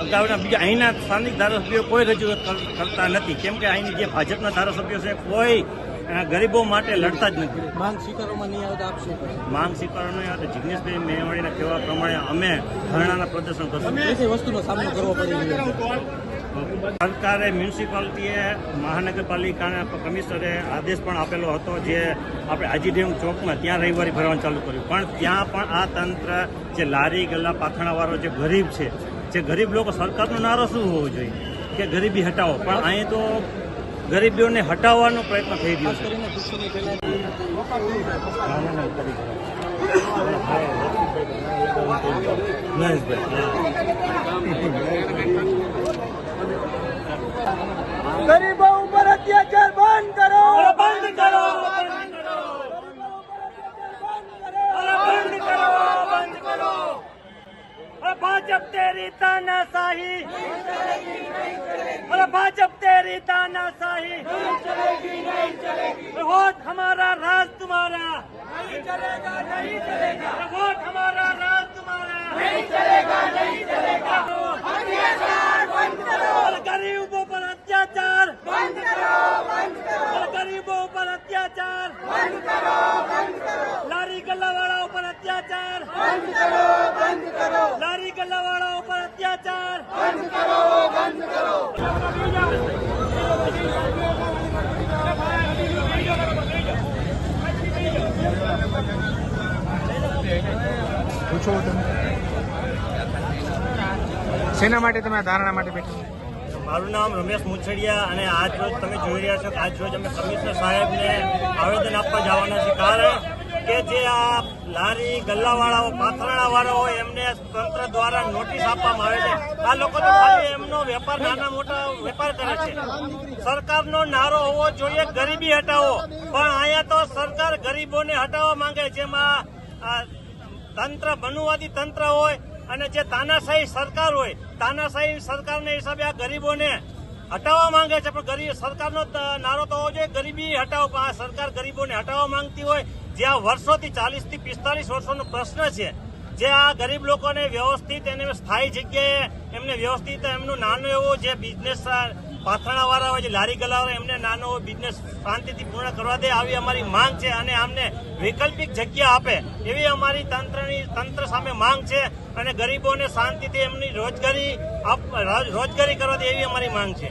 અગાઉના બીજા અહીંના સ્થાનિક ધારાસભ્યો કોઈ રજૂઆત કર- કરતા નથી. કેમ કે અહીંની જે ભાજપના ધારાસભ્યો છે કોઈ ગરીબો માટે લડતા જ નથી. માંગ સ્વીકારવામાં નહીં આવે આપ શું માંગ સ્વીકારવાનો યાદ જિજ્ઞેશભાઈ મેવાડીના કહેવા પ્રમાણે અમે ધરણાના પ્રદર્શન કરશું. વસ્તુનો સામનો કરવો પડે સરકારે મ્યુનિસિપાલિટીએ મહાનગરપાલિકાના કમિશનરે આદેશ પણ આપેલો હતો જે આપણે આજીડેમ ચોકમાં ત્યાં રવિવારે ભરવાનું ચાલુ કર્યું. પણ ત્યાં પણ આ તંત્ર જે લારી ગલ્લા પાથણાવાળો જે ગરીબ છે જે ગરીબ લોકો સરકારનો નારો શું હોવો જોઈએ? કે ગરીબી હટાવો. પણ અહીં તો ગરીબીઓને હટાવવાનો પ્રયત્ન થઈ રહ્યો છે. ગરીબો ઉપર અત્યાચાર शाही भाजप तेरी ताना शाही। वोट हमारा राज तुम्हारा। नहीं चलेगा नहीं चलेगा वोट हमारा राज तुम्हारा। नहीं चलेगा नहीं चलेगा अत्याचार बंद करो गरीबों पर अत्याचार। बंद करो बंद करो गरीबों पर अत्याचार। बंद करो बंद करो लारी गल्ला वालों पर अत्याचार। बंद करो बंद करो लारी गल्ला वालों અત્યાચાર બંધ કરો બંધ કરો શેના માટે તમે ધારણા માટે બેઠા મારું નામ રમેશ મુછડિયા અને આજ રોજ તમે જોઈ રહ્યા છો કે આજ રોજ અમે કમિશનર સાહેબને આવેદન આપવા જવાના છીએ. કારણ કે જે આ લારી ગલ્લાવાળાઓ પાથરણાવાળા હોય, એમને તંત્ર દ્વારા નોટિસ આપવામાં આવે છે. આ લોકો તો ખાલી એમનો વેપાર, નાના મોટા વેપાર કરે છે. સરકારનો નારો હોવો જોઈએ, ગરીબી હટાવો. પણ અહીંયા તો સરકાર ગરીબોને હટાવવા માંગે, જેમાં તંત્ર, બનુવાદી તંત્ર હોય, અને જે તાનાશાહી સરકાર હોય, તાનાશાહી સરકારને હિસાબે આ ગરીબોને હટાવવા માંગે છે. પણ ગરીબ, સરકારનો નારો તો હોવો જોઈએ, ગરીબી હટાવો. પણ આ સરકાર ગરીબોને હટાવવા માંગતી હોય જે આ વર્ષોથી ચાલીસથી પિસ્તાલીસ વર્ષોનો પ્રશ્ન છે. જે આ ગરીબ લોકોને વ્યવસ્થિત એને સ્થાયી જગ્યાએ એમને વ્યવસ્થિત એમનું નાનું એવું જે બિઝનેસ પાથરણાવાળા હોય, જે લારી ગલાવાળા એમને નાનો બિઝનેસ શાંતિથી પૂર્ણ કરવા દે આવી અમારી માંગ છે અને અમને વૈકલ્પિક જગ્યા આપે એવી અમારી તંત્રની, તંત્ર સામે માંગ છે અને ગરીબોને શાંતિથી એમની રોજગારી રોજગારી કરવા દે એવી અમારી માંગ છે.